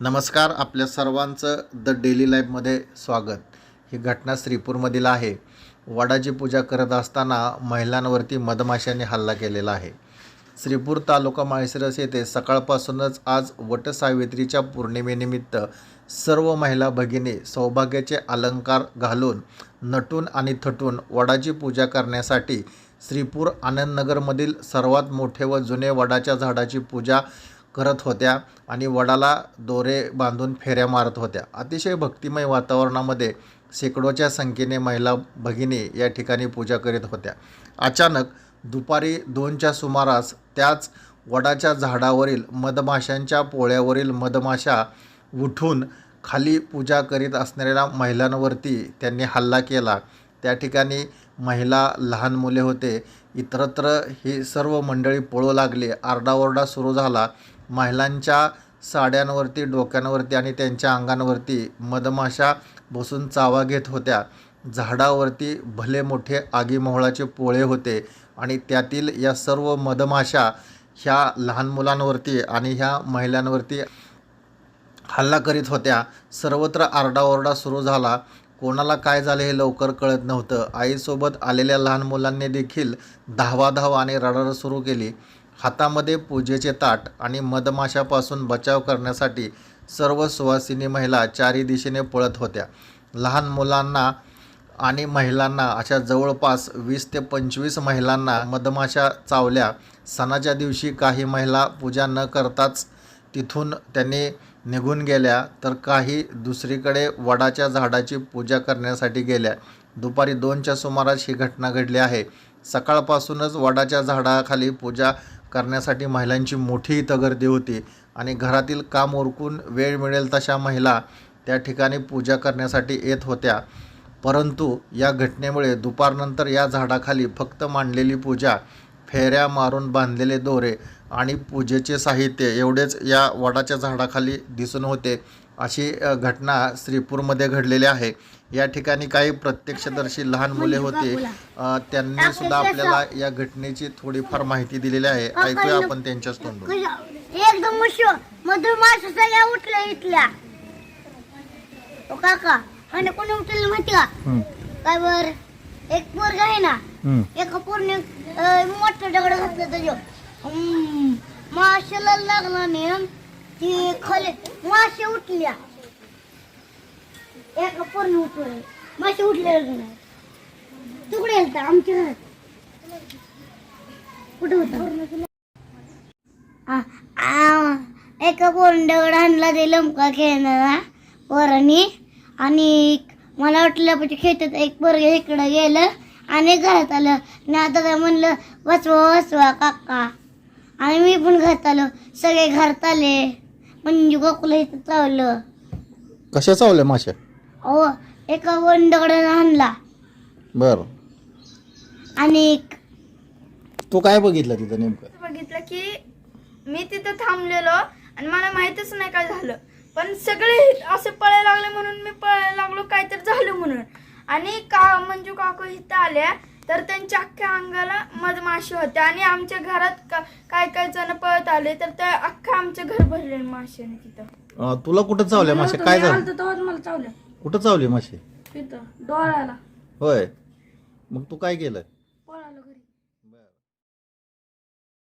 नमस्कार आपल्या सर्वांचं द डेली लाईफमध्ये स्वागत. ही घटना श्रीपूरमधील आहे. वडाची पूजा करत असताना महिलांवरती मधमाशांनी हल्ला केलेला आहे. श्रीपूर तालुका माळशिरस येथे सकाळपासूनच आज वटसावित्रीच्या पौर्णिमेनिमित्त सर्व महिला भगिनी सौभाग्याचे अलंकार घालून नटून आणि थटून वडाची पूजा करण्यासाठी श्रीपूर आनंदनगरमधील सर्वात मोठे व जुने वडाच्या झाडाची पूजा करत होत्या आणि वडाला दोरे बांधून फेऱ्या मारत होत्या. अतिशय भक्तिमय वातावरणामध्ये शेकडोच्या संख्येने महिला भगिनी या ठिकाणी पूजा करीत होत्या. अचानक दुपारी दोनच्या सुमारास त्याच वडाच्या झाडावरील मधमाशांच्या पोळ्यावरील मधमाशा उठून खाली पूजा करीत असणाऱ्या महिलांवरती त्यांनी हल्ला केला. त्या ठिकाणी महिला लहान मुले होते. इतरत्र ही सर्व मंडळी पळू लागली. आरडाओरडा सुरू झाला. महिलांच्या साड्यांवरती डोक्यांवरती आणि त्यांच्या अंगांवरती मधमाशा बसून चावा घेत होत्या. झाडावरती भले मोठे आगीमोहळाचे पोळे होते आणि त्यातील या सर्व मधमाशा ह्या लहान मुलांवरती आणि ह्या महिलांवरती हल्ला करीत होत्या. सर्वत्र आरडाओरडा सुरू झाला. कोणाला काय झाले हे लवकर कळत नव्हतं. आईसोबत आलेल्या लहान मुलांनी देखील धावाधाव आणि रडारड सुरू केली. हातामध्ये पूजेचे ताट आणि मधमाशापासून बचाव करण्यासाठी सर्व सुवासिनी महिला चारी दिशेने पळत होत्या. लहान मुलांना आणि महिलांना अशा जवळपास वीस ते पंचवीस महिलांना मधमाशा चावल्या. सणाच्या दिवशी काही महिला पूजा न करताच तिथून त्यांनी निघून गेल्या तर काही दुसरीकडे वडाच्या झाडाची पूजा करण्यासाठी गेल्या. दुपारी दोनच्या सुमारास ही घटना घडली आहे. सकाळपासूनच वडाच्या झाडाखाली पूजा करण्यासाठी महिलांची मोठी इथं गर्दी होती आणि घरातील काम उरकून वेळ मिळेल तशा महिला त्या ठिकाणी पूजा करण्यासाठी येत होत्या. परंतु या घटनेमुळे दुपारनंतर या झाडाखाली फक्त मांडलेली पूजा फेऱ्या मारून बांधलेले दोरे आणि पूजेचे साहित्य एवढेच या वडाच्या झाडाखाली दिसून होते. अशी घटना श्रीपूरमध्ये घडलेली आहे. या ठिकाणी काही प्रत्यक्षदर्शी लहान मुले होते. त्यांनी सुद्धा आपल्याला या घटनेची थोडीफार माहिती दिलेली आहे. ऐकूया आपण त्यांच्याच तोंडून. एकदम मशो मधुमास सगळ्या उठल्या इथल्या. ओ काका आणि कोणी उठलेलं माहिती का काय बर? एक पोरग आहे ना? एका पोरने मोठं दगड घातलं त्याच्या माशाला लागला नाही ती खाली मासे उठल्या. एका पूर्ण उठवलं मासे उठले तुकडे आमच्या घरात कुठे होता? आ- एका पोरण दगड आणला ते लमका खेळणारा पोरांनी. आणि मला वाटलं म्हणजे खेळतात. एक पोरग इकडं गेलं आणि घरात आलं. आणि आता काय म्हणलं वसवा वसवा काका. आणि मी पण घरात आलो. सगळे घरात आले. म्हणजे गोकुला इथं चावलं. कशा चावल्या माश्या? अहो एका वन दगडानं आणला. बरं. आणि तू काय बघितलं तिथं नेमकं? बघितलं की मी तिथं थांबलेलो आणि मला माहितच नाही काय झालं. पण सगळे असे पळायला लागले म्हणून मी पळायला लागलो काहीतरी झालं म्हणून. आणि का मंजू काकू इथं आल्या तर त्यांच्या अख्ख्या अंगाला मधमाशी होत्या. आणि आमच्या घरात का- काय काय जण पळत आले तर त्या अख्खा आमचं घर भरले माशाने तिथं. अ, तुला कुठं चावल्या माश्या? काय झालं? तेव्हाच मला चावलं कुठं चावली माशी तिथं डोळ्याला. होय. मग तू काय केलं?